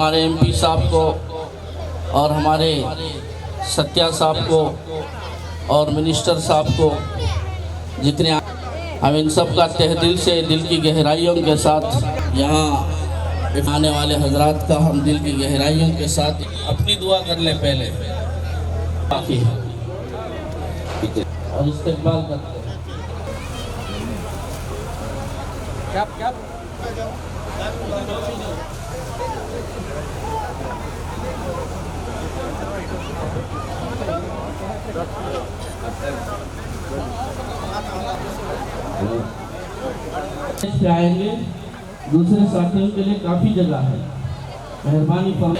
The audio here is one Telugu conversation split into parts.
ہمارے ایم پی صاحب کو اور ہمارے ستیا صاحب کو اور منسٹر صاحب کو جتنے ہم ان سب کا تہ دل سے دل کی گہرائیوں کے ساتھ یہاں آنے والے حضرات کا ہم دل کی گہرائیوں کے ساتھ اپنی دعا کر لیں پہلے۔ اور استقبال کرتے ہیں کیا؟ آئیں گے دوسرے ساتھیوں کے لیے کافی جگہ ہے۔ مہربانی پر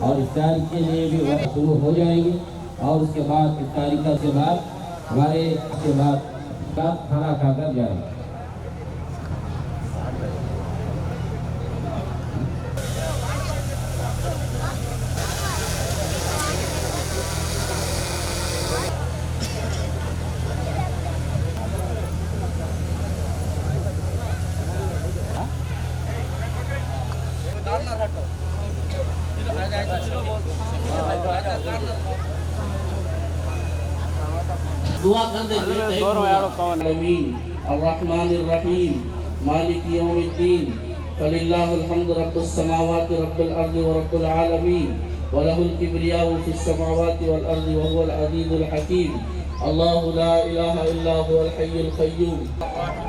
اور افطار کے لیے بھی شروع ہو جائیں گے اور اس کے بعد، اس کا کے بعد ہمارے اس کے بعد کھانا کھا کر جائیں ہاں؟ گے अर्रहीम मालिक यौमिद्दीन फलिल्लाहुल हम्दु रब्बुस समावाति रब्बिल अर्दि व रब्बिल आलमीन व लहुल किब्रियाउ फिस समावाति वल अर्दि व हुवल अजीजुल हकीम अल्लाहु ला इलाहा इल्ला हुवल हय्युल कय्यूम اللهم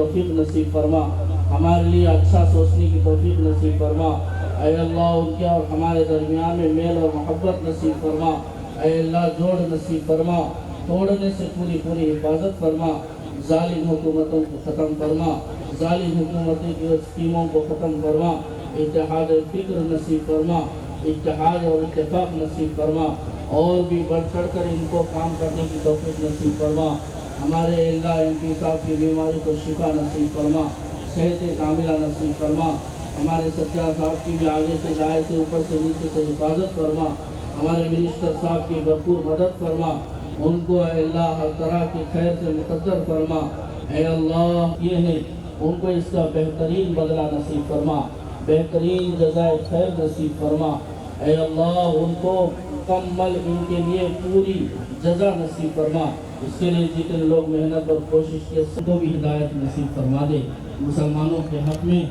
توفیق نصیب فرما۔ ہمارے لیے اچھا سوچنے کی توفیق نصیب فرما۔ اے اللہ، ان کے اور ہمارے درمیان میں میل اور محبت نصیب فرما۔ اے اللہ، جوڑ نصیب فرما۔ توڑنے سے پوری پوری حفاظت فرما۔ ظالم حکومتوں کو ختم فرما۔ ظالم حکومتوں کی اسکیموں کو ختم فرما۔ اتحاد فکر نصیب فرما۔ اتحاد اور اتفاق نصیب فرما۔ اور بھی بڑھ چڑھ کر ان کو کام کرنے کی توفیق نصیب فرما۔ ہمارے اللہ ان کی صاحب کی بیماری کو شفا نصیب فرما، صحت کاملہ نصیب فرما۔ ہمارے سچا صاحب کی بھی آگے سے جائے سے اوپر سے نیچے سے حفاظت فرما۔ ہمارے منسٹر صاحب کی بھرپور مدد فرما۔ ان کو اے اللہ ہر طرح کی خیر سے مقدر فرما۔ اے اللہ، یہ ہے ان کو اس کا بہترین بدلہ نصیب فرما۔ بہترین جزائے خیر نصیب فرما۔ اے اللہ، ان کو مکمل ان کے لیے پوری جزا نصیب فرما۔ اس کے لیے جتنے لوگ محنت اور کوشش کے سب بھی ہدایت نصیب فرما دے۔ مسلمانوں کے حق میں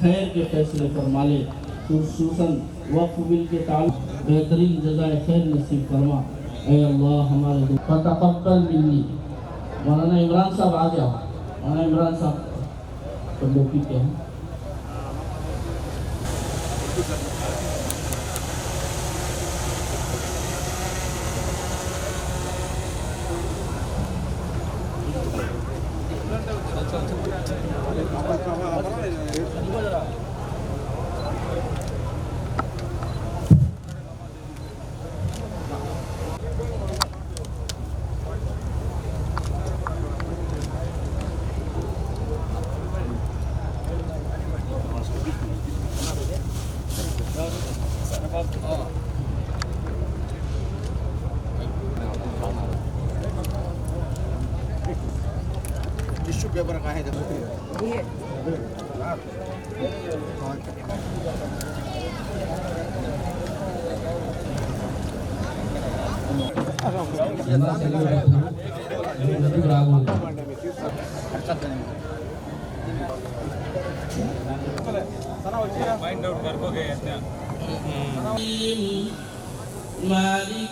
خیر کے فیصلے فرما لے۔ خصوصاً وقف بل کے تعلق، بہترین جزائے خیر نصیب فرما۔ اے اللہ ہمارے فتقبل منی۔ مولانا عمران صاحب آ جاؤ۔ مولانا عمران صاحب تو کے ہیں पेपर काय फाइंड आउट कर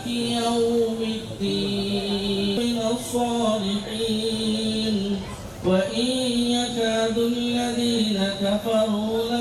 يوم الدين من الصالحين وإن يكاد الذين كفروا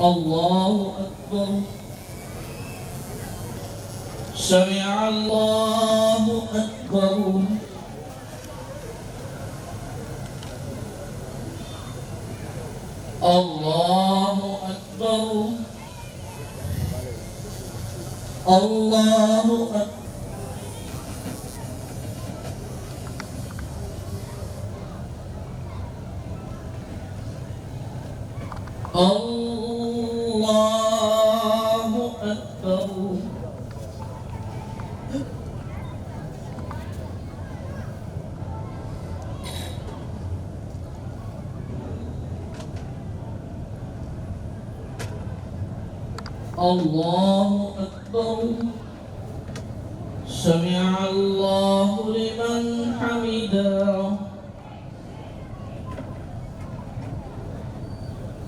الله أكبر. سمع الله أكبر. الله أكبر. الله أكبر.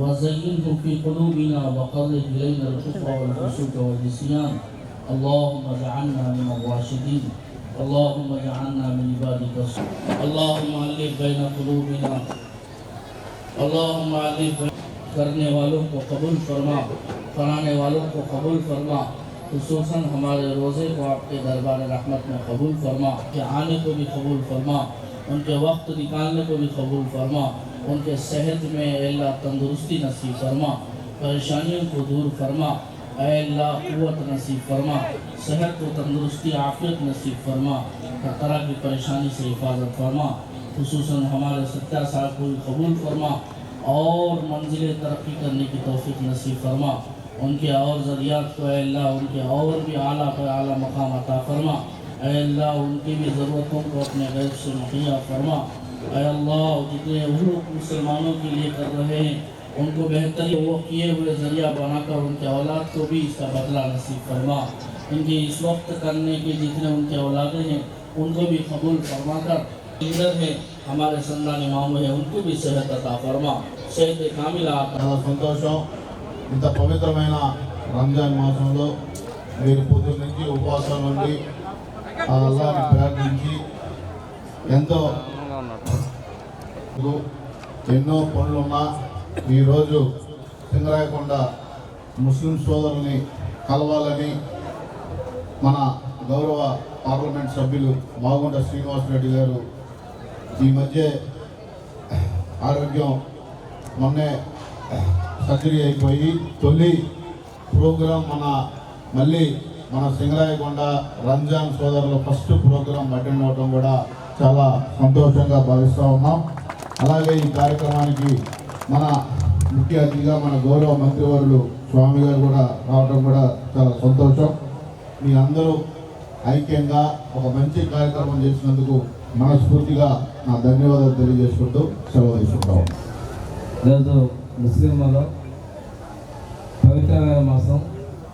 وزينه في قلوبنا وقرب إلينا الكفر والفسوق والنسيان اللهم اجعلنا من الراشدين اللهم اجعلنا من عبادك الصالحين اللهم ألف بين قلوبنا، اللهم ألف کرنے والوں کو قبول فرما پڑھانے والوں کو قبول فرما، خصوصاً ہمارے روزے کو آپ کے دربار رحمت میں قبول فرما، کہ آنے کو بھی قبول فرما، ان کے وقت نکالنے کو بھی قبول فرما ان کے صحت میں اے اللہ تندرستی نصیب فرما، پریشانیوں کو دور فرما، اے اللہ قوت نصیب فرما، صحت و تندرستی، عافیت نصیب فرما، ہر طرح کی پریشانی سے حفاظت فرما، خصوصاً ہمارے ستیہ سال کو قبول فرما، اور منزل ترقی کرنے کی توفیق نصیب فرما۔ ان کے اور ذریعات کو اے اللہ، ان کے اور بھی اعلیٰ پر اعلیٰ مقام عطا فرما۔ اے اللہ، ان کی بھی ضرورتوں کو اپنے غیب سے مہیا فرما۔ اے اللہ، جتنے ہم لوگ مسلمانوں کے لیے کر رہے ہیں، ان کو بہتر وہ کیے ہوئے ذریعہ بنا کر ان کے اولاد کو بھی اس کا بدلہ نصیب فرما۔ ان کے اس وقت کرنے کے جتنے ان کے اولادیں ہیں، ان کو بھی قبول فرما کر عزت ہے، ہمارے سندان امام ہے ان کو بھی صحت عطا فرما۔ صحت کامل సంతోషం میرے పవిత్రమైన نے کی اپاسا نوڑی اللہ نے پیار دن کی۔ ఎంతో ఎన్నో పనులున్నా ఈరోజు సింగరాయకొండ ముస్లిం సోదరుల్ని కలవాలని మన గౌరవ పార్లమెంట్ సభ్యులు మాగుంట శ్రీనివాసరెడ్డి గారు ఈ మధ్య ఆరోగ్యం మొన్నే సర్జరీ అయిపోయి తొలి ప్రోగ్రాం మన మళ్ళీ మన సింగరాయకొండ రంజాన్ సోదరుల ఫస్ట్ ప్రోగ్రాం అటెండ్ అవడం కూడా చాలా సంతోషంగా భావిస్తూ ఉన్నాం. అలాగే ఈ కార్యక్రమానికి మన ముఖ్య అతిథిగా మన గౌరవ మంత్రివర్యులు స్వామి గారు కూడా రావడం కూడా చాలా సంతోషం. మీ అందరూ ఐక్యంగా ఒక మంచి కార్యక్రమం చేసినందుకు మనస్ఫూర్తిగా నా ధన్యవాదాలు తెలియజేసుకుంటూ సెలవు తీసుకుంటాం. ఈరోజు ముస్లింలలో పవిత్రమైన మాసం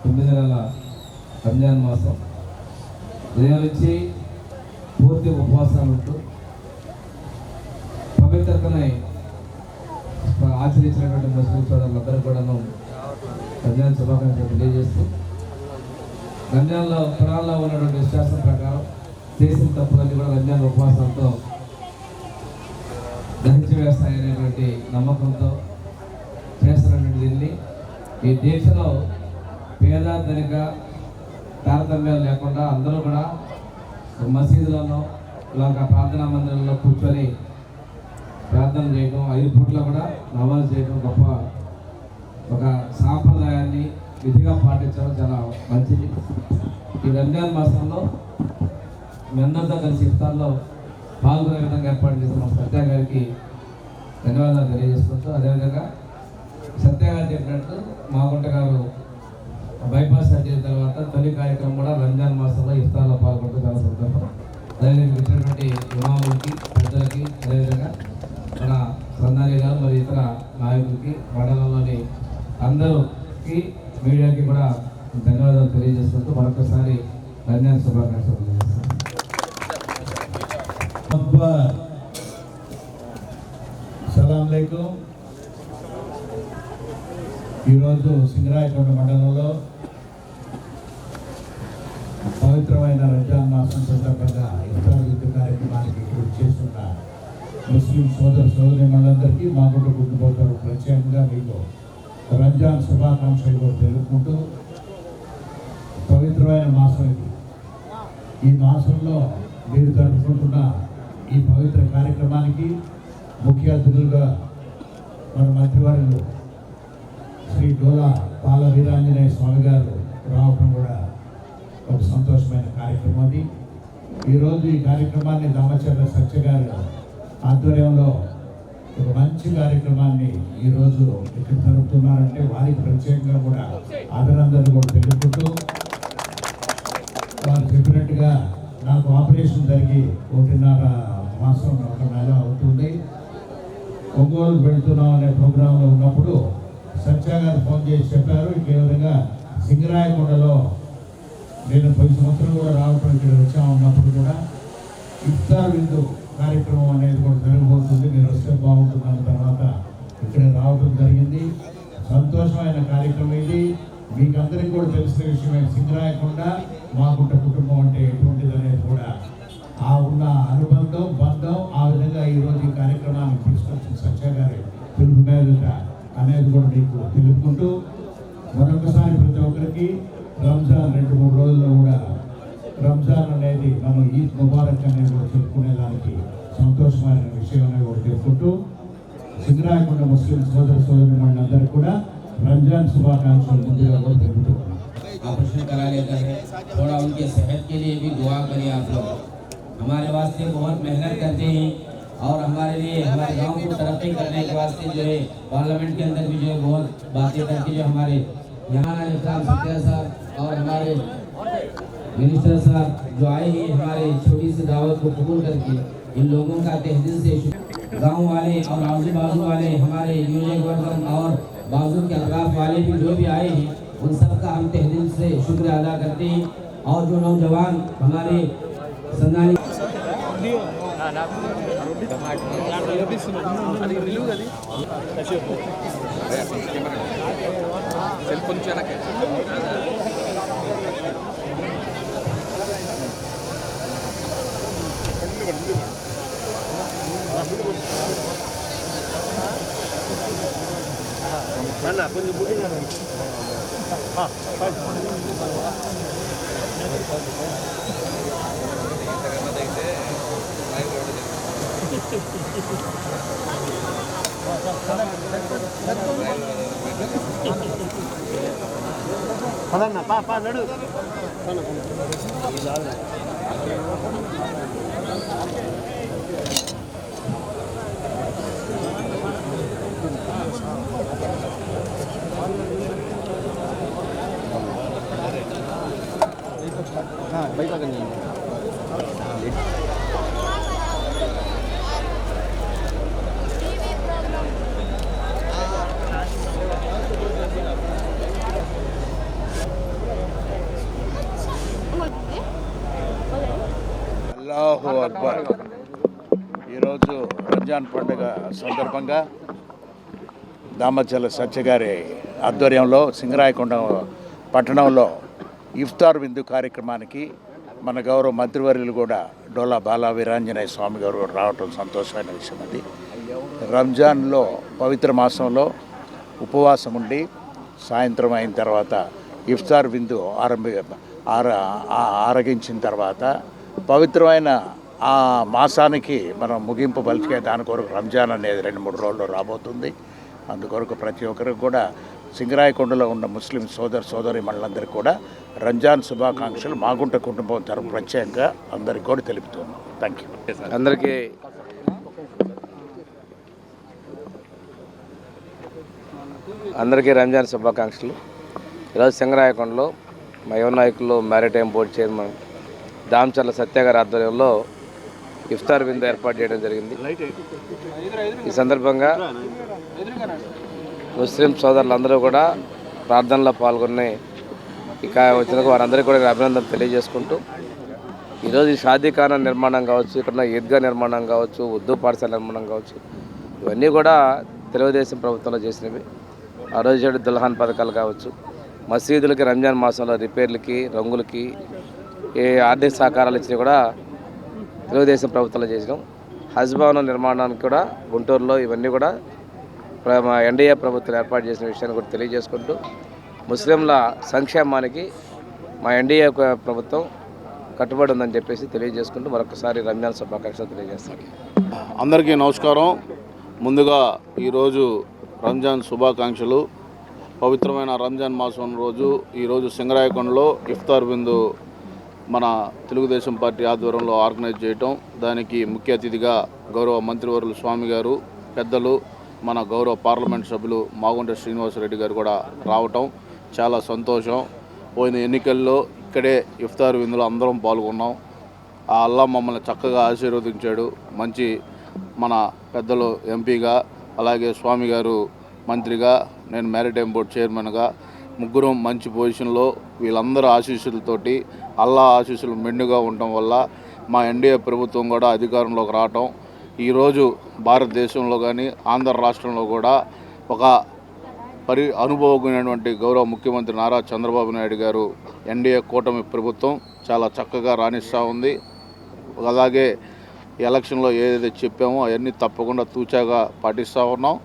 తొమ్మిది నెలల రంజాన్ మాసం. ఉదయం నుంచి పూర్తి ఉపవాసాలు ఉంటూ పవిత్రతని ఆచరించినటువంటి ముస్లిం సోదరులందరూ కూడాను రంజాన్ శుభాకాంక్షలు తెలియజేస్తూ కన్యాల్లో పురాణంలో ఉన్నటువంటి విశ్వాసం ప్రకారం చేసిన తప్పులన్నీ కూడా కన్యాల ఉపవాసంతో దహించి వేస్తాయనేటువంటి నమ్మకంతో చేస్తున్నటువంటి దీన్ని. ఈ దేశంలో పేద ధనిక తారతమ్యాలు లేకుండా అందరూ కూడా ఒక మసీదులోనో ఇలాగ ప్రార్థనా మందిరంలో కూర్చొని ప్రార్థన చేయడం ఐదు పూట్ల కూడా నమాజ్ చేయడం గొప్ప ఒక సాంప్రదాయాన్ని విధిగా పాటించడం చాలా మంచిది. ఈ రంజాన్ మాసంలో మీ అందరితో కలిసి ఇఫ్తార్లో పాల్గొనే విధంగా ఏర్పాటు చేసిన మా సత్య గారికి ధన్యవాదాలు తెలియజేసుకుంటూ అదేవిధంగా సత్య గారు చెప్పినట్టు మాగుంట గారు బైపాస్ సర్జరీ తర్వాత తొలి కార్యక్రమం కూడా రంజాన్ మాసంలో ఇఫ్తార్లో పాల్గొంటూ చాలా సంతోషం. అదేవిధంగా ఇచ్చినటువంటి ఇమాములకి పెద్దలకి అదేవిధంగా మన సందాని గారు మరి ఇతర నాయకులకి మండలంలోని అందరికి మీడియాకి కూడా ధన్యవాదాలు తెలియజేసుకుంటూ మరొకసారి రంజాన్ శుభాకాంక్షలు తెలియజేస్తాను ఈరోజు సింగరాయకొండ మండలంలో పవిత్రమైన రంజాన్ మాసం సందర్భంగా ఇతర యుద్ధ కార్యక్రమానికి ఇక్కడ చేస్తున్నారు ముస్లిం సోదర సోదరి మనందరికీ మా గుడ్డ గుడ్డుపోతారు ప్రత్యేకంగా మీకు రంజాన్ శుభాకాంక్షలు తెలుపుకుంటూ పవిత్రమైన మాసం ఇది ఈ మాసంలో మీరు జరుపుకుంటున్న ఈ పవిత్ర కార్యక్రమానికి ముఖ్య అతిథులుగా మన మంత్రివర్యులు శ్రీ డోలా బాల వీరాంజనేయ స్వామి గారు రావడం కూడా ఒక సంతోషమైన కార్యక్రమం అది. ఈరోజు ఈ కార్యక్రమాన్ని దామచర్ల సత్య గారు ఆధ్వర్యంలో ఒక మంచి కార్యక్రమాన్ని ఈరోజు ఇక్కడ జరుపుతున్నారంటే వారికి ప్రత్యేకంగా కూడా అభినందనలు కూడా తెలుపుకుంటూ వారు చెప్పినట్టుగా నాకు ఆపరేషన్ జరిగి ఒకటిన్నర మాసం ఒక నెల అవుతుంది. ఒంగోలు వెళ్తున్నాం అనే ప్రోగ్రాంలో ఉన్నప్పుడు సత్య గారు ఫోన్ చేసి చెప్పారు. ఇక విధంగా సింగరాయకొండలో నేను పది సంవత్సరాలు కూడా రావటం ఇక్కడ వచ్చా ఉన్నప్పుడు కూడా ఇఫ్తార్ విందు కార్యక్రమం అనేది కూడా జరగబోతుంది. మీరు వస్తే బాగుంటుంది అన్న తర్వాత ఇక్కడ రావడం జరిగింది. సంతోషమైన కార్యక్రమం ఇది. మీకందరికీ కూడా తెలిసిన విషయమే సింగరాయకొండ. మాకుంట కుటుంబం అంటే ఎటువంటిది అనేది కూడా ఆ ఉన్న అనుబంధం బంధం ఆ విధంగా ఈరోజు ఈ కార్యక్రమాన్ని తీసుకొచ్చిన సత్య గారి పిలుపు మీద అనేది కూడా మీకు తెలుపుకుంటూ మరొకసారి ప్రతి ఒక్కరికి రంజాన్ రెండు మూడు రోజుల్లో కూడా రంజాన్ అనేది మనం ఈద్ ముబారక్ అనేది కూడా చెప్పుకునేదానికి సంతోషమైన విషయం అనేది కూడా చెప్పుకుంటూ సింగరాయకొండ ముస్లిం సోదర సోదరి మనందరికీ కూడా రంజాన్ శుభాకాంక్షలు ముందుగా కూడా తెలుపుతూ ہمارے اور ہمارے لیے ہمارے گاؤں کو ترقی کرنے کے واسطے جو ہے پارلیمنٹ کے اندر بھی جو ہے بہت باتیں کرتے جو ہمارے یہاں صاحب اور ہمارے منسٹر صاحب جو آئے ہیں ہمارے چھوٹی سے دعوت کو قبول کر کے ان لوگوں کا تہ سے سے گاؤں والے اور آزو بازو والے، ہمارے یونین ورکر اور بازو کے اطراف والے بھی جو بھی آئے ہیں، ان سب کا ہم تہ سے شکر ادا کرتے ہیں۔ اور جو نوجوان ہمارے سنانی سیل فون چلا பண்ணா கொஞ்சம் புரியுங்க ஆ பா பா நடு. हाँ वही రంజాన్ పండుగ సందర్భంగా దామచల సత్యగారి ఆధ్వర్యంలో సింగరాయకొండ పట్టణంలో ఇఫ్తార్ విందు కార్యక్రమానికి మన గౌరవ మంత్రివర్యులు కూడా డోలా బాలా వీరాంజనేయ స్వామి గారు రావడం రావటం సంతోషమైన విషయం అది. రంజాన్లో పవిత్ర మాసంలో ఉపవాసం ఉండి సాయంత్రం అయిన తర్వాత ఇఫ్తార్ విందు ఆరంభ ఆర ఆరగించిన తర్వాత పవిత్రమైన ఆ మాసానికి మనం ముగింపు పలికే దాని కొరకు రంజాన్ అనేది రెండు మూడు రోజులు రాబోతుంది. అందుకొరకు ప్రతి ఒక్కరికి కూడా సింగరాయకొండలో ఉన్న ముస్లిం సోదర సోదరి మళ్ళందరికీ కూడా రంజాన్ శుభాకాంక్షలు మాగుంట కుటుంబం తరపు ప్రత్యేకంగా అందరికీ కూడా తెలుపుతున్నాం. థ్యాంక్ యూ అందరికీ అందరికీ రంజాన్ శుభాకాంక్షలు. ఈరోజు సింగరాయకొండలో మా యువ నాయకులు మ్యారిటైమ్ బోర్డు చైర్మన్ దామచర్ల సత్యాగారి ఆధ్వర్యంలో ఇఫ్తార్ విందు ఏర్పాటు చేయడం జరిగింది. ఈ సందర్భంగా ముస్లిం సోదరులందరూ కూడా ప్రార్థనలో పాల్గొని ఇక వచ్చిన వారందరికీ కూడా అభినందన తెలియజేసుకుంటూ ఈరోజు ఈ షాదీఖానా నిర్మాణం కావచ్చు ఇక్కడ ఉన్న ఈద్గా నిర్మాణం కావచ్చు ఉర్దూ పాఠశాల నిర్మాణం కావచ్చు ఇవన్నీ కూడా తెలుగుదేశం ప్రభుత్వంలో చేసినవి. ఆ రోజు చేడు దుల్హాన్ పథకాలు కావచ్చు మసీదులకి రంజాన్ మాసంలో రిపేర్లకి రంగులకి ఏ ఆర్థిక సహకారాలు ఇచ్చినవి కూడా తెలుగుదేశం ప్రభుత్వంలో చేసినాం. హజ్ భవనం నిర్మాణానికి కూడా గుంటూరులో ఇవన్నీ కూడా మా ఎన్డీఏ ప్రభుత్వం ఏర్పాటు చేసిన విషయాన్ని కూడా తెలియజేసుకుంటూ ముస్లింల సంక్షేమానికి మా ఎన్డీఏ ప్రభుత్వం కట్టుబడి ఉందని చెప్పేసి తెలియజేసుకుంటూ మరొకసారి రంజాన్ శుభాకాంక్షలు తెలియజేస్తాను. అందరికీ నమస్కారం. ముందుగా ఈరోజు రంజాన్ శుభాకాంక్షలు. పవిత్రమైన రంజాన్ మాసం రోజు ఈరోజు సింగరాయకొండలో ఇఫ్తార్ బిందు మన తెలుగుదేశం పార్టీ ఆధ్వర్యంలో ఆర్గనైజ్ చేయటం దానికి ముఖ్య అతిథిగా గౌరవ మంత్రివర్యులు స్వామి గారు పెద్దలు మన గౌరవ పార్లమెంట్ సభ్యులు మాగుంట శ్రీనివాసరెడ్డి గారు కూడా రావటం చాలా సంతోషం. పోయిన ఎన్నికల్లో ఇక్కడే ఇఫ్తార్ విందులో అందరం పాల్గొన్నాం. ఆ అల్లా మమ్మల్ని చక్కగా ఆశీర్వదించాడు. మంచి మన పెద్దలు ఎంపీగా అలాగే స్వామి గారు మంత్రిగా నేను మ్యారిటైమ్ బోర్డు చైర్మన్గా ముగ్గురం మంచి పొజిషన్లో వీళ్ళందరూ ఆశీస్సులతోటి అల్లా ఆశీస్సులు మెండుగా ఉండటం వల్ల మా ఎన్డీఏ ప్రభుత్వం కూడా అధికారంలోకి రావటం. ఈరోజు భారతదేశంలో కానీ ఆంధ్ర రాష్ట్రంలో కూడా ఒక పరి అనుభవజ్ఞమైనటువంటి గౌరవ ముఖ్యమంత్రి నారా చంద్రబాబు నాయుడు గారు ఎన్డీఏ కూటమి ప్రభుత్వం చాలా చక్కగా రాణిస్తూ ఉంది. అలాగే ఎలక్షన్లో ఏదైతే చెప్పామో అవన్నీ తప్పకుండా తూచాగా పాటిస్తూ ఉన్నాం.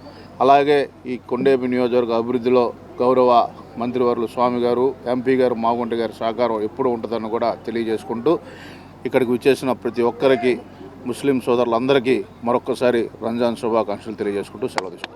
అలాగే ఈ కొండేపి నియోజకవర్గ అభివృద్ధిలో గౌరవ మంత్రివర్లు స్వామి గారు ఎంపీ గారు మాగుంట గారి సహకారం ఎప్పుడు ఉంటుందని కూడా తెలియజేసుకుంటూ ఇక్కడికి వచ్చేసిన ప్రతి ఒక్కరికి ముస్లిం సోదరులందరికీ మరొక్కసారి రంజాన్ శుభాకాంక్షలు తెలియజేసుకుంటూ సెలవు తీసుకుంటాం